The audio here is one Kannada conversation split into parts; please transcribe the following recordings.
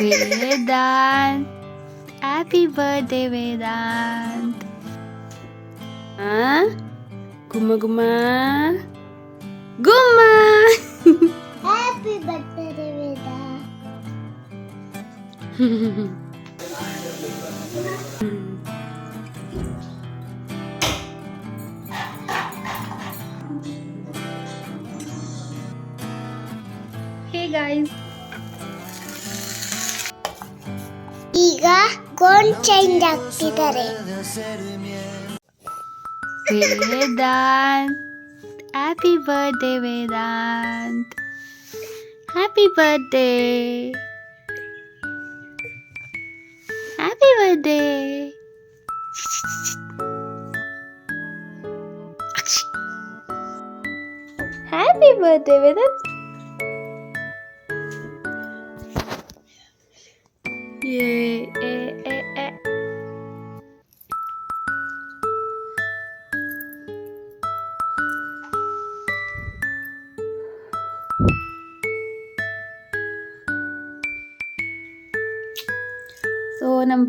ವೇದಾಂತ್ ಹ್ಯಾಪಿ ಬರ್ಡೇ ವೇದಾಂತ್ ಆ ಗುಮ್ಮ ಗುಮ್ಮ ಗುಮ್ಮ happy birthday Veda hey guys ಈಗ ಗೋನ್ ಚೇಂಜ್ ಆಗ್ತಿದ್ದಾರೆ Vedant happy birthday Vedant. Happy birthday happy birthday happy birthday Vedant. ಏ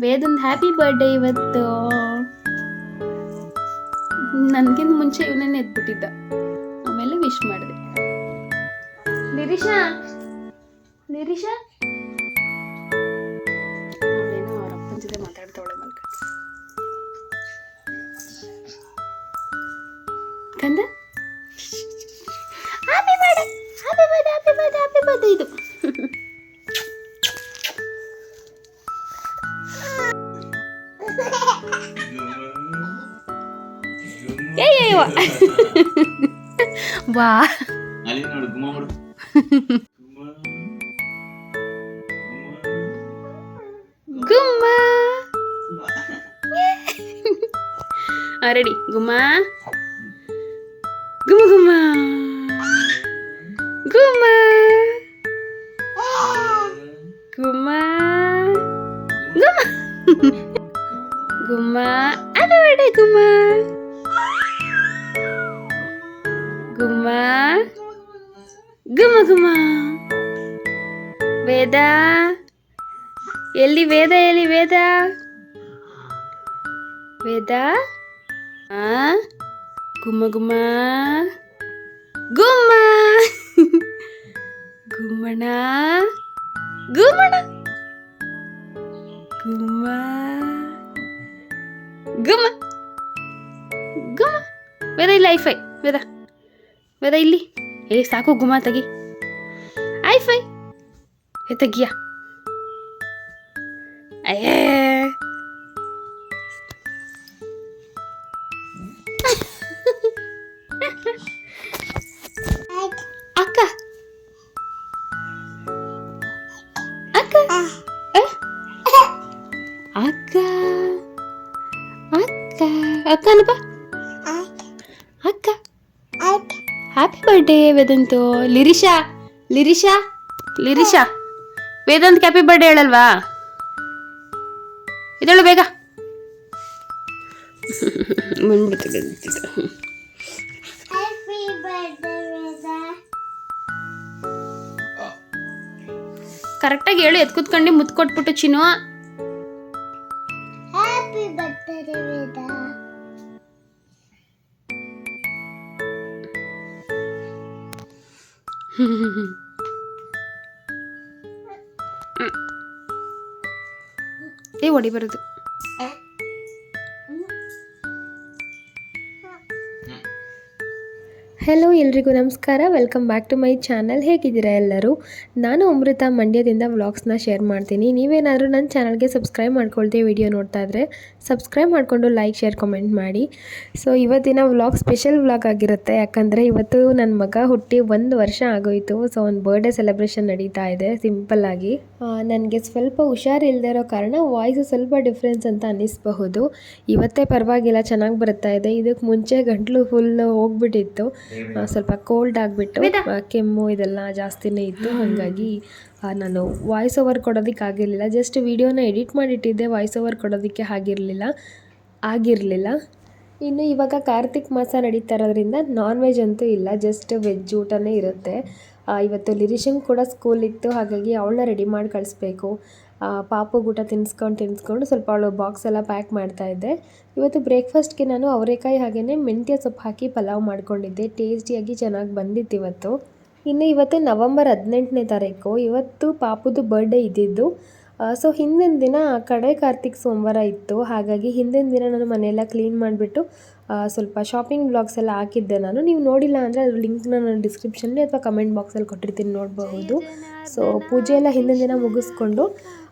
ವೇದನ್ ಹ್ಯಾಪಿ ಬರ್ಡೇ ಇವತ್ತು. ನನಗಿಂತ ಮುಂಚೆ ಇವನೇ ಎದ್ಬಿಟ್ಟಿದ್ದ ಆಮೇಲೆ ವಿಶ್ ಮಾಡಿದೆ. ನಿರೀಶಾ ಲಿರಿಶಾ ವಾ ಅಲ್ಲಿ ನೋಡು ಗುಮ್ಮ ಮಾಡು ಗುಮ್ಮ ರೆಡಿ ಗುಮ್ಮ ಗುಮ್ಮ ಗುಮ್ಮ ಗುಮ್ಮ ವೇದ? ಎಲ್ಲಿ ವೇದ ಎಲ್ಲಿ ವೇದ? ವೇದ? ಗುಮ್ಮ ಗುಮ್ಮ. ಗುಮ್ಮ. ಗುಮ್ಮಣ. ಗುಮ್ಮಣ. ಗುಮ್ಮ. ಗುಮ್ಮ. ಗುಮ್ಮ. ವೇದ ಇಲ್ಲ, ಐಫೈ. ವೇದ. ವೇದ ಇಲ್ಲಿ. ಏ, ಸಾಕು ಗುಮ್ಮ, ತಗಿ. ಐಫೈ. ತೆಗಿಯ ಅಯ್ಯೇ ಅಕ್ಕ ಅಕ್ಕ? ಅಕ್ಕ ಅಕ್ಕ ಅಕ್ಕ ಅಕ್ಕ happy birthday Vedant Lirisha Lirisha Lirisha Vedant happy birthday ಹೇಳಲ್ವಾ? ಇದೇಳು ಬೇಗ. ಕರೆಕ್ಟಾಗಿ ಹೇಳು ಎತ್ ಕೂತ್ಕೊಂಡು ಮುತ್ತು ಕೊಟ್ಬಿಟ್ಟು ಚಿನ್ನು ಏ ಹೊಡಿ ಹೆಲೋ ಎಲ್ರಿಗೂ ನಮಸ್ಕಾರ. Welcome back to my channel ಹೇಗಿದ್ದೀರಾ ಎಲ್ಲರೂ? ನಾನು ಅಮೃತ. ಮಂಡ್ಯದಿಂದ ವ್ಲಾಗ್ಸ್ನ ಶೇರ್ ಮಾಡ್ತೀನಿ. ನೀವೇನಾದರೂ ನನ್ನ ಚಾನಲ್ಗೆ ಸಬ್ಸ್ಕ್ರೈಬ್ ಮಾಡ್ಕೊಳ್ದೆ ವಿಡಿಯೋ ನೋಡ್ತಾ ಇದ್ರೆ ಸಬ್ಸ್ಕ್ರೈಬ್ ಮಾಡಿಕೊಂಡು ಲೈಕ್ ಶೇರ್ ಕಮೆಂಟ್ ಮಾಡಿ. ಸೊ ಇವತ್ತಿನ ವ್ಲಾಗ್ ಸ್ಪೆಷಲ್ ವ್ಲಾಗ್ ಆಗಿರುತ್ತೆ. ಯಾಕಂದರೆ ಇವತ್ತು ನನ್ನ ಮಗ ಹುಟ್ಟಿ ಒಂದು ವರ್ಷ ಆಗೋಯಿತು. ಸೊ ಒಂದು ಬರ್ಡೇ ಸೆಲೆಬ್ರೇಷನ್ ನಡೀತಾ ಇದೆ ಸಿಂಪಲ್ಲಾಗಿ ನನಗೆ ಸ್ವಲ್ಪ ಹುಷಾರಿಲ್ಲದೆ ಇರೋ ಕಾರಣ ವಾಯ್ಸ್ ಸ್ವಲ್ಪ ಡಿಫ್ರೆನ್ಸ್ ಅಂತ ಅನ್ನಿಸ್ಬಹುದು. ಇವತ್ತೇ ಪರವಾಗಿಲ್ಲ, ಚೆನ್ನಾಗಿ ಬರ್ತಾ ಇದೆ. ಇದಕ್ಕೆ ಮುಂಚೆ ಗಂಟ್ಲು ಫುಲ್ ಹೋಗ್ಬಿಟ್ಟಿತ್ತು. ಸ್ವಲ್ಪ ಕೋಲ್ಡ್ ಆಗಿಬಿಟ್ಟು ಕೆಮ್ಮು ಇದೆಲ್ಲ ಜಾಸ್ತಿನೇ ಇತ್ತು ಹಾಗಾಗಿ ನಾನು ವಾಯ್ಸ್ ಓವರ್ ಕೊಡೋದಕ್ಕೆ ಆಗಿರಲಿಲ್ಲ. ಜಸ್ಟ್ ವಿಡಿಯೋನ ಎಡಿಟ್ ಮಾಡಿಟ್ಟಿದ್ದೆ ವಾಯ್ಸ್ ಓವರ್ ಕೊಡೋದಕ್ಕೆ ಆಗಿರಲಿಲ್ಲ ಆಗಿರಲಿಲ್ಲ. ಇನ್ನು ಇವಾಗ ಕಾರ್ತಿಕ್ ಮಾಸ ನಡೀತಾ ಇರೋದ್ರಿಂದ ನಾನ್ ವೆಜ್ ಅಂತೂ ಇಲ್ಲ ಜಸ್ಟ್ ವೆಜ್ ಊಟನೇ ಇರುತ್ತೆ. ಇವತ್ತು ಲಿರಿಷನ್ ಕೂಡ ಸ್ಕೂಲ್ ಇತ್ತು ಹಾಗಾಗಿ ಅವಳನ್ನ ರೆಡಿ ಮಾಡಿ ಕಳಿಸ್ಬೇಕು. ಪಾಪು ಊಟ ತಿನ್ಸ್ಕೊಂಡು ತಿನ್ಸ್ಕೊಂಡು ಸ್ವಲ್ಪ ಅವಳು ಬಾಕ್ಸ್ ಎಲ್ಲ ಪ್ಯಾಕ್ ಮಾಡ್ತಾ ಇದ್ದೆ. ಇವತ್ತು ಬ್ರೇಕ್ಫಾಸ್ಟ್ಗೆ ನಾನು ಅವರೆಕಾಯಿ ಹಾಗೆಯೇ ಮೆಂತ್ಯ ಸೊಪ್ಪು ಹಾಕಿ ಪಲಾವ್ ಮಾಡ್ಕೊಂಡಿದ್ದೆ. ಟೇಸ್ಟಿಯಾಗಿ ಚೆನ್ನಾಗಿ ಬಂದಿತ್ತು ಇವತ್ತು. ಇನ್ನು ಇವತ್ತು ನವಂಬರ್ ಹದಿನೆಂಟನೇ ತಾರೀಕು. ಇವತ್ತು ಪಾಪುದು ಬರ್ಡೇ ಇದ್ದಿದ್ದು. ಸೊ ಹಿಂದಿನ ದಿನ ಕಡೆ ಕಾರ್ತಿಕ್ ಸೋಮವಾರ ಇತ್ತು. ಹಾಗಾಗಿ ಹಿಂದಿನ ದಿನ ನಾನು ಮನೆಯೆಲ್ಲ ಕ್ಲೀನ್ ಮಾಡಿಬಿಟ್ಟು ಸ್ವಲ್ಪ ಶಾಪಿಂಗ್ ಬ್ಲಾಗ್ಸ್ ಎಲ್ಲ ಹಾಕಿದ್ದೆ ನಾನು. ನೀವು ನೋಡಿಲ್ಲ ಅಂದರೆ ಅದ್ರ ಲಿಂಕ್ನ ನಾನು ಡಿಸ್ಕ್ರಿಪ್ಷನ್ಲಿ ಅಥವಾ ಕಮೆಂಟ್ ಬಾಕ್ಸಲ್ಲಿ ಕೊಟ್ಟಿರ್ತೀನಿ, ನೋಡಬಹುದು. ಸೊ ಪೂಜೆ ಎಲ್ಲ ಹಿಂದಿನ ದಿನ ಮುಗಿಸ್ಕೊಂಡು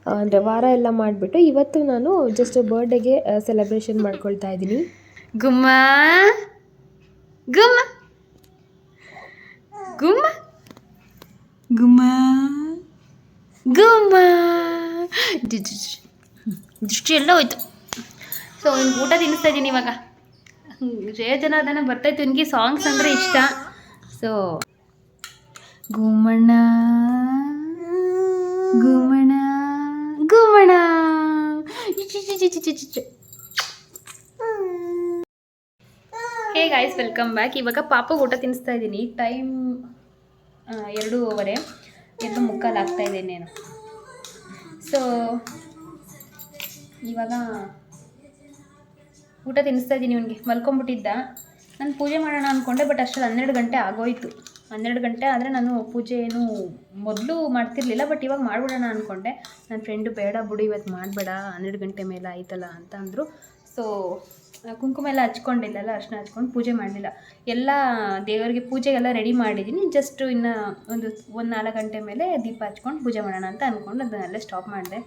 ಅಂದರೆ ವಾರ ಎಲ್ಲ ಮಾಡಿಬಿಟ್ಟು ಇವತ್ತು ನಾನು ಜಸ್ಟ್ ಬರ್ಡೇಗೆ ಸೆಲೆಬ್ರೇಷನ್ ಮಾಡ್ಕೊಳ್ತಾ ಇದ್ದೀನಿ. ಗುಮ್ಮ. ಗುಮ್ಮ. ಗುಮ್ಮ. ಗುಮ್ಮ. ಗುಮ್ಮ. ದೃಷ್ಟಿ ಎಲ್ಲ ಹೋಯ್ತು. ಸೊ ಒಂದು ಊಟ ತಿನ್ನಿಸ್ತಾ ಇದ್ದೀನಿ ಇವಾಗ. ಜಯ ಅದನ್ನು ಬರ್ತಾಯಿತ್ತು ನನಗೆ ಸಾಂಗ್ಸ್ ಅಂದರೆ ಇಷ್ಟ. ಸೊ ಗುಮ್ಮಣ್ಣ. ಗುಮ್ಮಣ್ಣ. ಚಿ. ಹೇ ಗಾಯ್ಸ್ ವೆಲ್ಕಮ್ ಬ್ಯಾಕ್ ಇವಾಗ ಪಾಪಗೆ ಊಟ ತಿನ್ನಿಸ್ತಾ ಇದ್ದೀನಿ. ಟೈಮ್ ಎರಡೂವರೆ. ಎಲ್ಲ ಮುಕ್ಕಾಲು ಆಗ್ತಾ ಇದೆ ನಾನು ಸೊ ಇವಾಗ ಊಟ ತಿನ್ನಿಸ್ತಾ ಇದ್ದೀನಿ ಇವನಿಗೆ. ಮಲ್ಕೊಂಬಿಟ್ಟಿದ್ದ ನಾನು ಪೂಜೆ ಮಾಡೋಣ ಅಂದ್ಕೊಂಡೆ ಬಟ್ ಅಷ್ಟರಲ್ಲಿ ಹನ್ನೆರಡು ಗಂಟೆ ಆಗೋಯ್ತು. ಹನ್ನೆರಡು ಗಂಟೆ ಆದರೆ ನಾನು ಪೂಜೆ ಏನು ಮೊದಲು ಮಾಡ್ತಿರ್ಲಿಲ್ಲ ಬಟ್ ಇವಾಗ ಮಾಡಿಬಿಡೋಣ ಅಂದ್ಕೊಂಡೆ ನನ್ನ ಫ್ರೆಂಡು ಬೇಡ ಬಿಡು ಇವತ್ತು ಮಾಡಬೇಡ, ಹನ್ನೆರಡು ಗಂಟೆ ಮೇಲೆ ಆಯ್ತಲ್ಲ ಅಂತ ಅಂದರು. ಸೊ ಕುಂಕುಮ ಎಲ್ಲ ಹಚ್ಕೊಂಡಿಲ್ಲಲ್ಲ ಅರ್ಶಿನ ಹಚ್ಕೊಂಡು ಪೂಜೆ ಮಾಡಲಿಲ್ಲ. ಎಲ್ಲ ದೇವರಿಗೆ ಪೂಜೆಗೆಲ್ಲ ರೆಡಿ ಮಾಡಿದ್ದೀನಿ ಜಸ್ಟ್ ಇನ್ನು ಒಂದು ಒಂದು ನಾಲ್ಕು ಗಂಟೆ ಮೇಲೆ ದೀಪ ಹಚ್ಕೊಂಡು ಪೂಜೆ ಮಾಡೋಣ ಅಂತ ಅಂದ್ಕೊಂಡು ಅದನ್ನೆಲ್ಲ ಸ್ಟಾಪ್ ಮಾಡಿದೆ.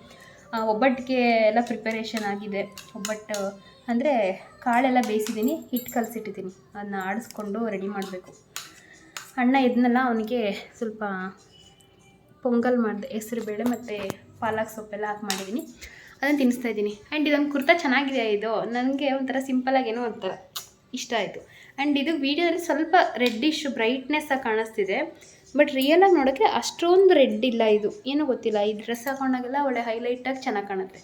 ಒಬ್ಬಟ್ಟಿಗೆ ಎಲ್ಲ ಪ್ರಿಪರೇಷನ್ ಆಗಿದೆ. ಒಬ್ಬಟ್ಟು ಅಂದರೆ ಕಾಳೆಲ್ಲ ಬೇಯಿಸಿದ್ದೀನಿ ಹಿಟ್ಟು ಕಲಸಿಟ್ಟಿದ್ದೀನಿ ಅದನ್ನ ಆಡಿಸ್ಕೊಂಡು ರೆಡಿ ಮಾಡಬೇಕು. ಅಣ್ಣ ಇದನ್ನೆಲ್ಲ ಅವನಿಗೆ ಸ್ವಲ್ಪ ಪೊಂಗಲ್ ಮಾಡಿದೆ ಹೆಸರುಬೇಳೆ ಮತ್ತು ಪಾಲಕ್ ಸೊಪ್ಪೆಲ್ಲ ಹಾಕಿ ಮಾಡಿದ್ದೀನಿ ಅದನ್ನು ತಿನ್ನಿಸ್ತಾ ಇದ್ದೀನಿ. ಆ್ಯಂಡ್ ಇದೊಂದು ಕುರ್ತಾ ಚೆನ್ನಾಗಿದೆ ಇದು? ನನಗೆ ಒಂಥರ ಸಿಂಪಲಾಗಿ ಏನೋ ಒಂಥರ ಇಷ್ಟ ಆಯಿತು. ಆ್ಯಂಡ್ ಇದು ವೀಡಿಯೋದಲ್ಲಿ ಸ್ವಲ್ಪ ರೆಡ್ಡಿಶ್ ಬ್ರೈಟ್ನೆಸ್ ಆಗಿ ಕಾಣಿಸ್ತಿದೆ. ಬಟ್ ರಿಯಲಾಗಿ ನೋಡೋಕ್ಕೆ ಅಷ್ಟೊಂದು ರೆಡ್ ಇಲ್ಲ ಇದು. ಏನೂ ಗೊತ್ತಿಲ್ಲ, ಈ ಡ್ರೆಸ್ ಹಾಕೊಂಡಾಗೆಲ್ಲ ಒಳ್ಳೆ ಹೈಲೈಟಾಗಿ ಚೆನ್ನಾಗಿ ಕಾಣುತ್ತೆ.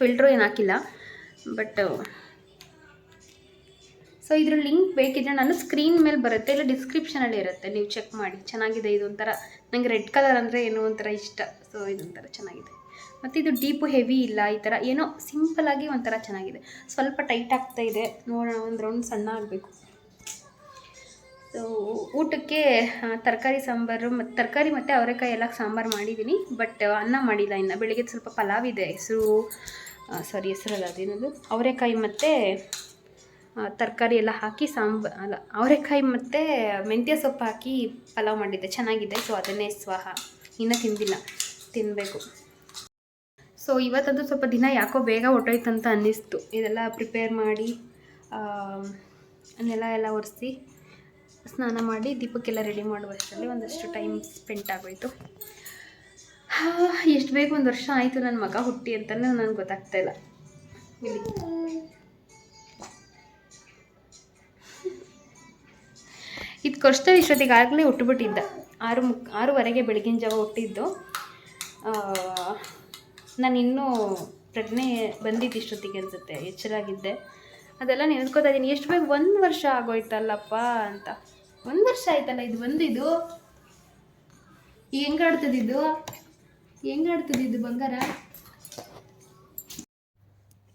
ಫಿಲ್ಟ್ರು ಏನು ಹಾಕಿಲ್ಲ. ಬಟ್ ಸೊ ಇದ್ರ ಲಿಂಕ್ ಬೇಕಿದ್ರೆ ನಾನು ಸ್ಕ್ರೀನ್ ಮೇಲೆ ಬರುತ್ತೆ, ಇಲ್ಲ ಡಿಸ್ಕ್ರಿಪ್ಷನಲ್ಲಿ ಇರುತ್ತೆ. ನೀವು ಚೆಕ್ ಮಾಡಿ. ಚೆನ್ನಾಗಿದೆ ಇದು ಒಂಥರ. ನನಗೆ ರೆಡ್ ಕಲರ್ ಅಂದರೆ ಏನೋ ಒಂಥರ ಇಷ್ಟ. ಸೊ ಇದೊಂಥರ ಚೆನ್ನಾಗಿದೆ. ಮತ್ತು ಇದು ಡೀಪು ಹೆವಿ ಇಲ್ಲ, ಈ ಥರ ಏನೋ ಸಿಂಪಲಾಗಿ ಒಂಥರ ಚೆನ್ನಾಗಿದೆ. ಸ್ವಲ್ಪ ಟೈಟ್ ಆಗ್ತಾ ಇದೆ. ನೋಡೋಣ, ಒಂದು ರೌಂಡ್ ಸಣ್ಣ ಆಗಬೇಕು. ಸೊ ಊಟಕ್ಕೆ ತರಕಾರಿ ಸಾಂಬಾರು ಮತ್ತು ತರಕಾರಿ ಮತ್ತು ಅವರೆಕಾಯಿ ಎಲ್ಲ ಸಾಂಬಾರು ಮಾಡಿದ್ದೀನಿ ಬಟ್ ಅನ್ನ ಮಾಡಿಲ್ಲ ಇನ್ನು. ಬೆಳಿಗ್ಗೆ ಸ್ವಲ್ಪ ಪಲಾವ್ ಇದೆ. ಹೆಸರು ಸಾರಿ ಹೆಸರಲ್ಲ ಅದೇನದು ಅವರೆಕಾಯಿ ಮತ್ತು ತರಕಾರಿ ಎಲ್ಲ ಹಾಕಿ ಸಾಂಬ, ಅಲ್ಲ, ಅವರೆಕಾಯಿ ಮತ್ತು ಮೆಂತ್ಯ ಸೊಪ್ಪು ಹಾಕಿ ಪಲಾವ್ ಮಾಡಿದ್ದೆ. ಚೆನ್ನಾಗಿದೆ. ಸೊ ಅದನ್ನೇ ಸ್ವಾಹ. ಇನ್ನೂ ತಿಂದಿಲ್ಲ. ತಿನ್ನಬೇಕು ಸೊ ಇವತ್ತಂತೂ ಸ್ವಲ್ಪ ದಿನ ಯಾಕೋ ಬೇಗ ಹೊಟ್ಟೋಯ್ತು ಅಂತ ಅನ್ನಿಸ್ತು. ಇದೆಲ್ಲ ಪ್ರಿಪೇರ್ ಮಾಡಿ ನೆಲ ಎಲ್ಲ ಒರೆಸಿ ಸ್ನಾನ ಮಾಡಿ ದೀಪಕ್ಕೆಲ್ಲ ರೆಡಿ ಮಾಡುವಷ್ಟರಲ್ಲಿ ಒಂದಷ್ಟು ಟೈಮ್ ಸ್ಪೆಂಡ್ ಆಗೋಯ್ತು. ಎಷ್ಟು ಬೇಕು ಒಂದು ವರ್ಷ ಆಯಿತು ನನ್ನ ಮಗ ಹುಟ್ಟಿ ಅಂತಲೇ ನನಗೆ ಗೊತ್ತಾಗ್ತಾ ಇಲ್ಲ. ಇಲ್ಲಿ. ಇದು ಕೊರ್ಸ್ತ ಇಷ್ಟೊತ್ತಿಗೆ ಆಗಲೇ ಹುಟ್ಟುಬಿಟ್ಟಿದ್ದ. ಆರು ಮುಕ್, ಆರೂವರೆಗೆ ಬೆಳಗಿನ ಜಾವ ಹುಟ್ಟಿದ್ದು. ನಾನು ಇನ್ನೂ ಪ್ರಜ್ಞೆ ಬಂದಿದ್ದು ಇಷ್ಟೊತ್ತಿಗೆ ಅನಿಸುತ್ತೆ, ಎಚ್ಚರಾಗಿದ್ದೆ. ಅದೆಲ್ಲ ನೆನ್ಕೋತಾ ಇದ್ದೀನಿ ಎಷ್ಟು ಬೇಗ ಒಂದು ವರ್ಷ ಆಗೋಯ್ತಲ್ಲಪ್ಪ ಅಂತ. ಒಂದು ವರ್ಷ ಆಯ್ತಲ್ಲ, ಇದು ಬಂದಿದ್ದು ಹೆಂಗೆ ಆಡ್ತದಿದ್ದು ಹೆಂಗೆ ಆಡ್ತದಿದ್ದು ಬಂಗಾರ?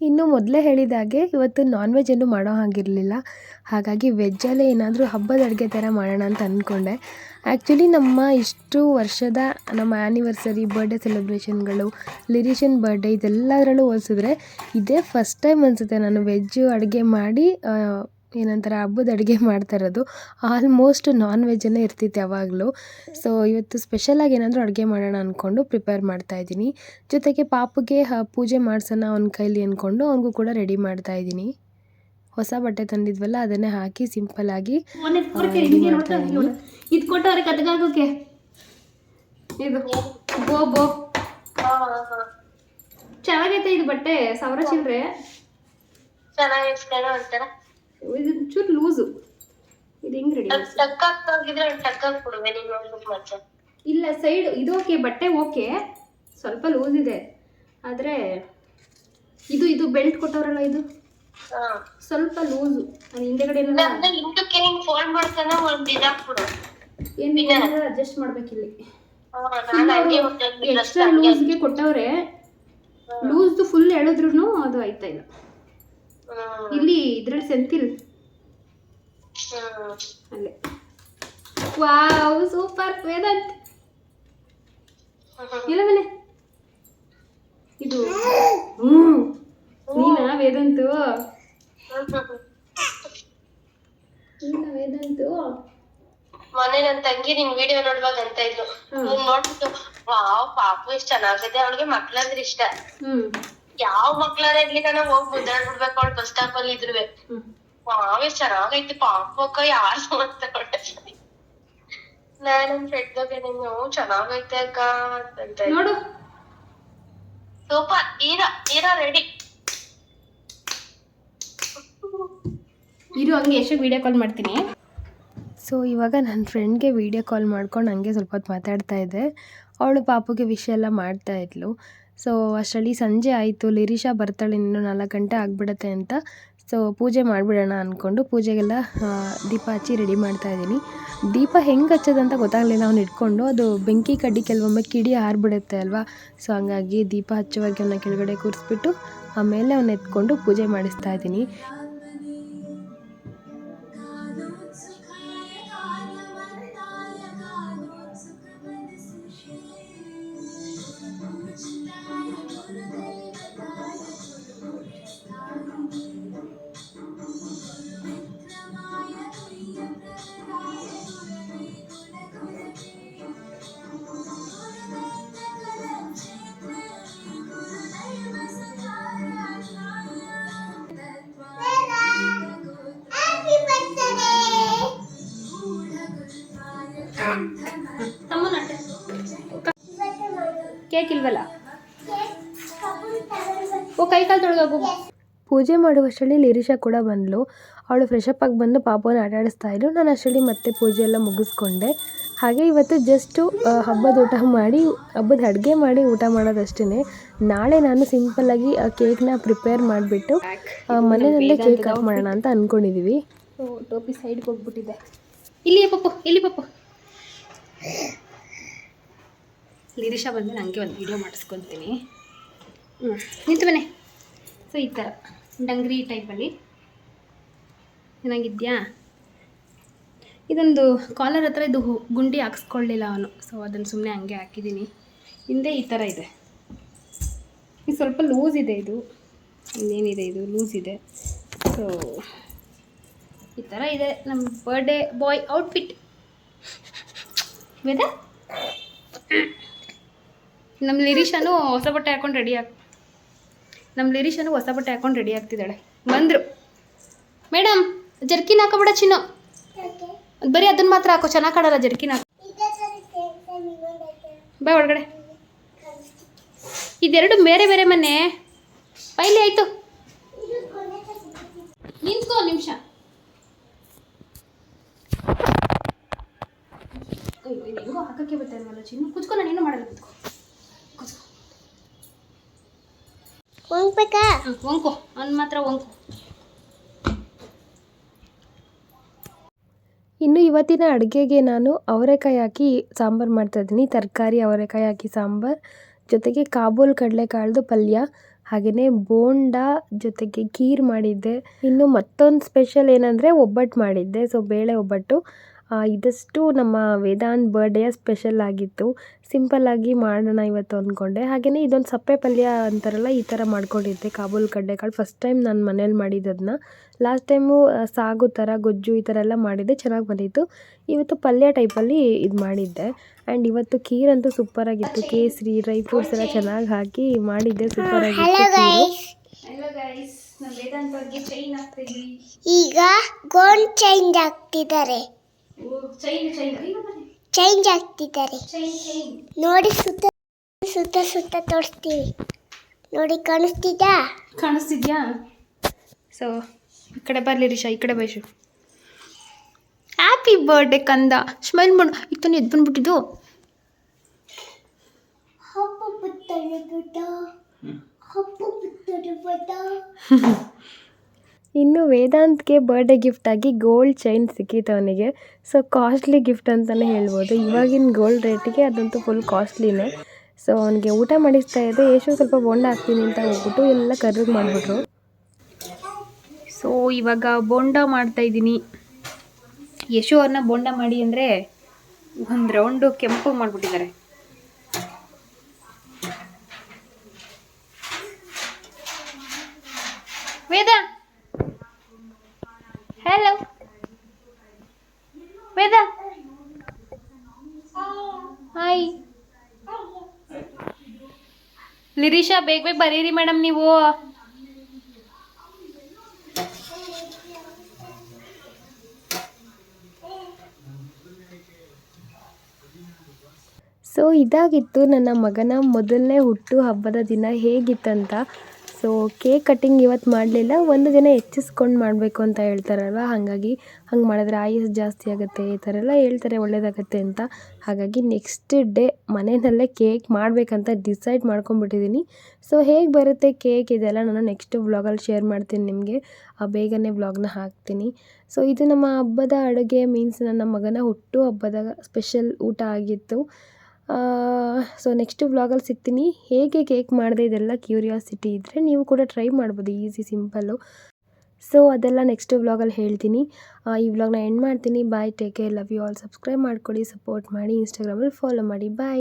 ಇನ್ನು ಮೊದಲೇ ಹೇಳಿದಾಗೆ ಇವತ್ತು ನಾನ್ ವೆಜ್ ಏನು ಮಾಡೋ ಹಾಗಿರಲಿಲ್ಲ. ಹಾಗಾಗಿ ವೆಜ್ಜಲ್ಲೇ ಏನಾದರೂ ಹಬ್ಬದ ಅಡುಗೆ ಥರ ಮಾಡೋಣ ಅಂತ ಅಂದ್ಕೊಂಡೆ ಆ್ಯಕ್ಚುಲಿ ನಮ್ಮ ಇಷ್ಟು ವರ್ಷದ ನಮ್ಮ ಆ್ಯನಿವರ್ಸರಿ ಬರ್ಡೇ ಸೆಲೆಬ್ರೇಷನ್ಗಳು ಲಿರಿಷನ್ ಬರ್ಡೇ ಇದೆಲ್ಲದರಲ್ಲೂ ಹೋಲಿಸಿದ್ರೆ ಇದೇ ಫಸ್ಟ್ ಟೈಮ್ ಅನಿಸುತ್ತೆ ನಾನು ವೆಜ್ಜು ಅಡುಗೆ ಮಾಡಿ ಏನಂತಾರೆ, ಹಬ್ಬದ ಅಡುಗೆ ಮಾಡ್ತಾ ಇರೋದು. ಆಲ್ಮೋಸ್ಟ್ ನಾನ್ ವೆಜ್ಜನ್ನೇ ಇರ್ತಿತ್ತು ಯಾವಾಗಲೂ. ಸೊ ಇವತ್ತು ಸ್ಪೆಷಲಾಗಿ ಏನಾದರೂ ಅಡುಗೆ ಮಾಡೋಣ ಅಂದ್ಕೊಂಡು ಪ್ರಿಪೇರ್ ಮಾಡ್ತಾ ಇದ್ದೀನಿ. ಜೊತೆಗೆ ಪಾಪುಗೆ ಪೂಜೆ ಮಾಡ್ಸೋಣ ಅವನ ಕೈಲಿ ಅಂದ್ಕೊಂಡು ಅವನಿಗೂ ಕೂಡ ರೆಡಿ ಮಾಡ್ತಾ ಇದ್ದೀನಿ. ಹೊಸ ಬಟ್ಟೆ ತಂದಿದ್ವಲ್ಲ ಅದನ್ನೇ ಹಾಕಿ ಸಿಂಪಲ್ ಆಗಿ ಪೂರ್ತಿ ಹಿಂಗೆ ನೋಡ್ತಾ ಇದು ಕೊಟ್ಟವ್ರೆ ಕತ್ಗಾಕೋಕೆ ಇದು ಬೋ ಬೋ. ಚೆನ್ನಾಗೈತೆ ಇದು ಬಟ್ಟೆ ಸಾವಿರ ಚಿಲ್ಲರೆ ಇದು ಚೂರು ಲೂಸು. ಇದು ಹೆಂಗೆ ರೆಡಿ ಇಲ್ಲ ಸೈಡ್ ಇದು ಓಕೆ ಬಟ್ಟೆ ಓಕೆ. ಸ್ವಲ್ಪ ಲೂಸ್ ಇದೆ ಆದರೆ ಇದು ಇದು ಬೆಲ್ಟ್ ಕೊಟ್ಟವ್ರಲ್ಲ ಇದು? ಸ್ವಲ್ಪ ಲೂಸ್. ಹಿಂದೆಗಡೆ ಹಿಂದಕ್ಕೆ ಮಾಡ್ತಾನೆ ಒಂದ್ ಏನು ಇಲ್ಲ. ಅಡ್ಜಸ್ಟ್ ಮಾಡ್ಬೇಕಿಲ್ಲಿ ಎಕ್ಸ್ಟ್ರಾ ಲೂಸ್ ಲೂಸ್ಗೆ ಕೊಟ್ಟವ್ರೆ. ಲೂಸ್ದು ಫುಲ್ ಎಳೆದ್ರೂ ಅದು ಆಯ್ತಾ ಇಲ್ಲ. ಇಲ್ಲಿ ಇದ್ರಲ್ಲಿ ಸೆಂತಿಲ್. ಅಲ್ಲೇ ವಾವ್ ಸೂಪರ್ ವೇದಾಂತ್. ಇಲ್ಲ ಮನೆ ಇದು ಹ್ಮ್ ನೀನಾ ವೇದಂತು ನೀನಾ ವೇದಂತು ಮೊನ್ನೆ ನನ್ ತಂಗಿ ನಿನ್ ವಿಡಿಯೋ ನೋಡುವಾಗ ಅಂತ ಇದ್ರು. ನೀನ್ ನೋಡ್ಬಿಟ್ಟು ವಾವ್ ಪಾಪು ಎಷ್ಟ್ ಚೆನ್ನಾಗಿದೆ. ಅವಳಿಗೆ ಮಕ್ಳಂದ್ರೆ ಇಷ್ಟ. ಯಾವ ಮಕ್ಳಾರ ಇರ್ಲಿ ಕಣ ಹೋಗ್ ಮುದ್ದಾಡ್ಬಿಡ್ಬೇಕು ಅವಳು ಬಸ್ ಸ್ಟಾಪ್ ಅಲ್ಲಿ ಇದ್ರುವೆ. ವಾವ್ ಎಷ್ಟ್ ಚೆನ್ನಾಗೈತಿ ಪಾಪು ಅಕ್ಕ ಯಾರು ಅಂತ ನಾನ್ ನನ್ ಫ್ರೆಂಡ್ ನೀನು ಚೆನ್ನಾಗೈತೆ ಅಕ್ಕ ಅಂತ. ನೋಡು. ಸೂಪರ್. ಈರಾ ಈರಾ ರೆಡಿ ಇರು ಹಂಗೆ ಎಷ್ಟು ವಿಡಿಯೋ ಕಾಲ್ ಮಾಡ್ತೀನಿ. ಸೊ ಇವಾಗ ನನ್ನ ಫ್ರೆಂಡ್ಗೆ ವೀಡಿಯೋ ಕಾಲ್ ಮಾಡ್ಕೊಂಡು ಹಂಗೆ ಸ್ವಲ್ಪ ಹೊತ್ತು ಮಾತಾಡ್ತಾ ಇದ್ದೆ ಅವಳು ಪಾಪುಗೆ ವಿಷಯ ಎಲ್ಲ ಮಾಡ್ತಾ ಇದ್ಲು. ಸೊ ಅಷ್ಟರಲ್ಲಿ ಸಂಜೆ ಆಯಿತು. ಲಿರಿಷಾ ಬರ್ತಾಳೆ. ಇನ್ನು ನಾಲ್ಕು ಗಂಟೆ ಆಗಿಬಿಡತ್ತೆ ಅಂತ. ಸೊ ಪೂಜೆ ಮಾಡಿಬಿಡೋಣ ಅಂದ್ಕೊಂಡು ಪೂಜೆಗೆಲ್ಲ ದೀಪ ಹಚ್ಚಿ ರೆಡಿ ಮಾಡ್ತಾ ಇದ್ದೀನಿ. ದೀಪ ಹೆಂಗೆ ಹಚ್ಚೋದಂತ ಗೊತ್ತಾಗಲಿಲ್ಲ. ಅವ್ನು ಇಟ್ಕೊಂಡು ಅದು ಬೆಂಕಿ ಕಡ್ಡಿ ಕೆಲವೊಮ್ಮೆ ಕಿಡಿ ಹಾರ್ಬಿಡುತ್ತೆ ಅಲ್ವಾ? ಸೊ ಹಂಗಾಗಿ ದೀಪ ಹಚ್ಚುವಾಗ ಅವನ್ನ ಕೆಳಗಡೆ ಕೂರಿಸ್ಬಿಟ್ಟು ಆಮೇಲೆ ಅವನ್ನ ಎತ್ಕೊಂಡು ಪೂಜೆ ಮಾಡಿಸ್ತಾ ಇದ್ದೀನಿ. ಕೇಕ್ ಇಲ್ವಲ್ಲ? ಓ ಕೈ ಕಾಲು ತೊಳೆದೋಗು ಪೂಜೆ ಮಾಡುವಷ್ಟರಲ್ಲಿ ಲಿರಿಷಾ ಕೂಡ ಬಂದಳು ಅವಳು ಫ್ರೆಶಪ್ ಆಗಿ ಬಂದು ಪಾಪನ ಆಟ ಆಡಿಸ್ತಾ ನಾನು ಅಷ್ಟರಲ್ಲಿ ಮತ್ತೆ ಪೂಜೆ ಎಲ್ಲ ಮುಗಿಸ್ಕೊಂಡೆ. ಹಾಗೆ ಇವತ್ತು ಜಸ್ಟು ಹಬ್ಬದ ಊಟ ಮಾಡಿ ಹಬ್ಬದ ಅಡುಗೆ ಮಾಡಿ ಊಟ ಮಾಡೋದಷ್ಟೇ ನಾಳೆ ನಾನು ಸಿಂಪಲ್ಲಾಗಿ ಕೇಕ್ನ ಪ್ರಿಪೇರ್ ಮಾಡಿಬಿಟ್ಟು ಮನೆಯಲ್ಲೇ ಕೇಕ್ ಕಟ್ ಮಾಡೋಣ ಅಂತ ಅಂದ್ಕೊಂಡಿದ್ದೀವಿ ಟೋಪಿ ಸೈಡ್ಗೆ ಹೋಗ್ಬಿಟ್ಟಿದೆ. ಇಲ್ಲಿ ಪಪ್ಪು ಇಲ್ಲಿ ಪಪ್ಪು. ಲಿರಿಷಾ ಬಂದಮೇಲೆ ನನಗೆ ಒಂದು ವಿಡಿಯೋ ಮಾಡಿಸ್ಕೊತೀನಿ. ಹ್ಞೂ ನಿಂತು ಮನೆ ಸೊ ಈ ಥರ ಡಂಗ್ರಿ ಟೈಪಲ್ಲಿ ಚೆನ್ನಾಗಿದ್ಯಾ? ಇದೊಂದು ಕಾಲರ್ ಹತ್ರ ಇದು ಗುಂಡಿ ಹಾಕ್ಸ್ಕೊಳ್ಳಿಲ್ಲ ಅವನು. ಸೊ ಅದನ್ನು ಸುಮ್ಮನೆ ಹಂಗೆ ಹಾಕಿದ್ದೀನಿ ಹಿಂದೆ ಈ ಥರ ಇದೆ. ಇದು ಸ್ವಲ್ಪ ಲೂಸ್ ಇದೆ ಇದು. ಇನ್ನೇನಿದೆ ಇದು? ಲೂಸ್ ಇದೆ. ಸೊ ಈ ಥರ ಇದೆ ನಮ್ಮ ಬರ್ಡೇ ಬಾಯ್ ಔಟ್ಫಿಟ್ ವೇದ ನಮ್ಮ ಲಿರಿಶಾನು ಹೊಸ ಬಟ್ಟೆ ಹಾಕೊಂಡು ರೆಡಿ ಆಗ ನಮ್ಮ ಲಿರಿಶಾನು ಹೊಸ ಬಟ್ಟೆ ಹಾಕೊಂಡು ರೆಡಿ ಆಗ್ತಿದ್ದಾಳೆ. ಬಂದರು. ಮೇಡಮ್ ಜರ್ಕಿನ್ ಹಾಕೋಬೇಡ ಚಿನ್ನು. ಬರೀ ಅದನ್ನ ಮಾತ್ರ ಹಾಕೋ, ಚೆನ್ನಾಗಿ ಕಾಣಲ್ಲ ಜರ್ಕಿನ್ ಹಾಕೋ. ಬಾ ಒಳಗಡೆ. ಇದೆರಡು ಬೇರೆ ಬೇರೆ ಮನೆ. ಪೈಲಿ ಆಯಿತು. ನಿಂತ್ಕೋ ನಿಮಿಷ. ಅಯ್ಯೋ ಹಾಕಕ್ಕೆ ಬರ್ತಾ ಇಲ್ವಲ್ಲ ಚಿನ್ನು. ಕುಚ್ಕೊ ನಾನು ಏನು ಮಾಡಲ್ಲ ಕುತ್ಕೊ. ಹೋಗ್ಬೇಕಾ ಒಂಕು ಅವ್ನು ಮಾತ್ರ ಒಂಕು ಇನ್ನು ಇವತ್ತಿನ ಅಡುಗೆಗೆ ನಾನು ಅವರೆಕಾಯಿ ಹಾಕಿ ಸಾಂಬಾರು ಮಾಡ್ತಾಯಿದ್ದೀನಿ ತರಕಾರಿ ಅವರೆಕಾಯಿ ಹಾಕಿ ಸಾಂಬಾರು. ಜೊತೆಗೆ ಕಾಬೂಲ್ ಕಡಲೆಕಾಳ್ದು ಪಲ್ಯ ಹಾಗೆಯೇ ಬೋಂಡ ಜೊತೆಗೆ ಖೀರ್ ಮಾಡಿದ್ದೆ. ಇನ್ನು ಮತ್ತೊಂದು ಸ್ಪೆಷಲ್ ಏನಂದರೆ ಒಬ್ಬಟ್ಟು ಮಾಡಿದ್ದೆ. ಸೊ ಬೇಳೆ ಒಬ್ಬಟ್ಟು. ಇದಷ್ಟು ನಮ್ಮ ವೇದಾಂತ್ ಬರ್ಡೇ ಸ್ಪೆಷಲ್ ಆಗಿತ್ತು. ಸಿಂಪಲ್ಲಾಗಿ ಮಾಡೋಣ ಇವತ್ತು ಅಂದ್ಕೊಂಡೆ ಹಾಗೆಯೇ ಇದೊಂದು ಸಪ್ಪೆ ಪಲ್ಯ ಅಂತಾರಲ್ಲ ಈ ಥರ ಮಾಡ್ಕೊಂಡಿದ್ದೆ ಕಾಬೂಲ್ ಕಡ್ಡೆಕಾಳು ಫಸ್ಟ್ ಟೈಮ್ ನಾನು ಮನೇಲಿ ಮಾಡಿದ್ದದನ್ನ ಲಾಸ್ಟ್ ಟೈಮು ಸಾಗು ಥರ ಗೊಜ್ಜು ಈ ಥರ ಎಲ್ಲ ಮಾಡಿದ್ದೆ ಚೆನ್ನಾಗಿ ಬಂದಿತ್ತು. ಇವತ್ತು ಪಲ್ಯ ಟೈಪಲ್ಲಿ ಇದು ಮಾಡಿದ್ದೆ. ಆ್ಯಂಡ್ ಇವತ್ತು ಖೀರಂತೂ ಅಂತೂ ಸೂಪರಾಗಿತ್ತು ಕೇಸರಿ ಡ್ರೈ ಫ್ರೂಟ್ಸ್ ಎಲ್ಲ ಚೆನ್ನಾಗಿ ಹಾಕಿ ಮಾಡಿದ್ದೆ ಸೂಪರಾಗಿತ್ತು ಖೀರು. ಹಲೋ ಗೈಸ್ ನಮ್ಮ ವೇದಾಂತ್ ಬಗ್ಗೆ ಚೈನ್ ಹಾಕ್ತಿದ್ವಿ ಈಗ ಗೋಲ್ಡ್ ಚೇಂಜ್ ಆಗ್ತಿದ್ದಾರೆ ಈಗ ಚೇಂಜ್ ಆಗ್ತಿದ್ದಾರೆ. ನೋಡಿ ಸುತ್ತ ಸುತ್ತ ಸುತ್ತ ತೋರಿಸ್ತೀವಿ. ನೋಡಿ ಕಾಣಿಸ್ತಿದ್ಯಾ? ಕಾಣಿಸ್ತಿದ್ಯಾ? ಸೊ ಈ ಕಡೆ ಬರಲಿ ರಿಷಾ ಈ ಕಡೆ ಬೈಶು ಹ್ಯಾಪಿ ಬರ್ಡೇ ಕಂದ. ಸ್ಮೈಲ್ ಮಾಡು. ಇತ್ತು ಎದ್ದು ಬಂದ್ಬಿಟ್ಟಿದ್ದು? ಹಬ್ಬ ಇನ್ನು ವೇದಾಂತ್ಗೆ ಬರ್ಡೇ ಗಿಫ್ಟಾಗಿ ಗೋಲ್ಡ್ ಚೈನ್ ಸಿಕ್ಕಿತ್ತು ಅವನಿಗೆ. ಸೊ ಕಾಸ್ಟ್ಲಿ ಗಿಫ್ಟ್ ಅಂತಲೇ ಹೇಳ್ಬೋದು. ಇವಾಗಿನ ಗೋಲ್ಡ್ ರೇಟಿಗೆ ಅದಂತೂ ಫುಲ್ ಕಾಸ್ಟ್ಲಿನೇ ಸೊ ಅವನಿಗೆ ಊಟ ಮಾಡಿಸ್ತಾ ಇದೆ ಯೇಶು ಸ್ವಲ್ಪ ಬೋಂಡ ಹಾಕ್ತೀನಿ ಅಂತ ಹೋಗ್ಬಿಟ್ಟು ಎಲ್ಲ ಕರ್ರಿಗೆ ಮಾಡಿಬಿಟ್ರು. ಸೊ ಇವಾಗ ಬೋಂಡ ಮಾಡ್ತಾ ಇದ್ದೀನಿ. ಯಶು ಅವ್ರನ್ನ ಬೋಂಡ ಮಾಡಿ ಅಂದರೆ ಒಂದು ರೌಂಡು ಕೆಂಪು ಮಾಡಿಬಿಟ್ಟಿದ್ದಾರೆ. ವೇದ! ಹಲೋ ವೇದಾ ಹಾಯ್ ಲಿರೀಶಾ ಬೇಗ ಬೇಗ ಬರೀರಿ ಮೇಡಮ್ ನೀವು. ಸೊ ಇದಾಗಿತ್ತು ನನ್ನ ಮಗನ ಮೊದಲನೇ ಹುಟ್ಟು ಹಬ್ಬದ ದಿನ ಹೇಗಿತ್ತಂತ. ಸೊ ಕೇಕ್ ಕಟ್ಟಿಂಗ್ ಇವತ್ತು ಮಾಡಲಿಲ್ಲ. ಒಂದು ದಿನ ಹೆಚ್ಚಿಸ್ಕೊಂಡು ಮಾಡಬೇಕು ಅಂತ ಹೇಳ್ತಾರಲ್ವ? ಹಾಗಾಗಿ ಹಂಗೆ ಮಾಡಿದ್ರೆ ಆಯುಸ್ ಜಾಸ್ತಿ ಆಗುತ್ತೆ, ಈ ಥರ ಎಲ್ಲ ಹೇಳ್ತಾರೆ, ಒಳ್ಳೇದಾಗತ್ತೆ ಅಂತ. ಹಾಗಾಗಿ ನೆಕ್ಸ್ಟ್ ಡೇ ಮನೆಯಲ್ಲೇ ಕೇಕ್ ಮಾಡಬೇಕಂತ ಡಿಸೈಡ್ ಮಾಡ್ಕೊಂಡ್ಬಿಟ್ಟಿದ್ದೀನಿ ಸೊ ಹೇಗೆ ಬರುತ್ತೆ ಕೇಕ್ ಇದೆಲ್ಲ ನಾನು ನೆಕ್ಸ್ಟ್ ವ್ಲಾಗಲ್ಲಿ ಶೇರ್ ಮಾಡ್ತೀನಿ ನಿಮಗೆ. ಆ ಬೇಗನೆ ವ್ಲಾಗ್ನ ಹಾಕ್ತೀನಿ. ಸೊ ಇದು ನಮ್ಮ ಹಬ್ಬದ ಅಡುಗೆ ಮೀನ್ಸ್ ನನ್ನ ಮಗನ ಹುಟ್ಟು ಹಬ್ಬದ ಸ್ಪೆಷಲ್ ಊಟ ಆಗಿತ್ತು. ಸೊ ನೆಕ್ಸ್ಟ್ ವ್ಲಾಗಲ್ಲಿ ಸಿಗ್ತೀನಿ. ಹೇಗೆ ಕೇಕ್ ಮಾಡಿದೆ ಇದೆಲ್ಲ ಕ್ಯೂರಿಯಾಸಿಟಿ ಇದ್ದರೆ ನೀವು ಕೂಡ ಟ್ರೈ ಮಾಡ್ಬೋದು ಈಸಿ ಸಿಂಪಲ್ಲು ಸೊ ಅದೆಲ್ಲ ನೆಕ್ಸ್ಟ್ ವ್ಲಾಗಲ್ಲಿ ಹೇಳ್ತೀನಿ. ಈ ವ್ಲಾಗ್ನ ಎಂಡ್ ಮಾಡ್ತೀನಿ. Bye take care love you all subscribe ಮಾಡ್ಕೊಳ್ಳಿ ಸಪೋರ್ಟ್ ಮಾಡಿ ಇನ್ಸ್ಟಾಗ್ರಾಮಲ್ಲಿ ಫಾಲೋ ಮಾಡಿ. ಬಾಯ್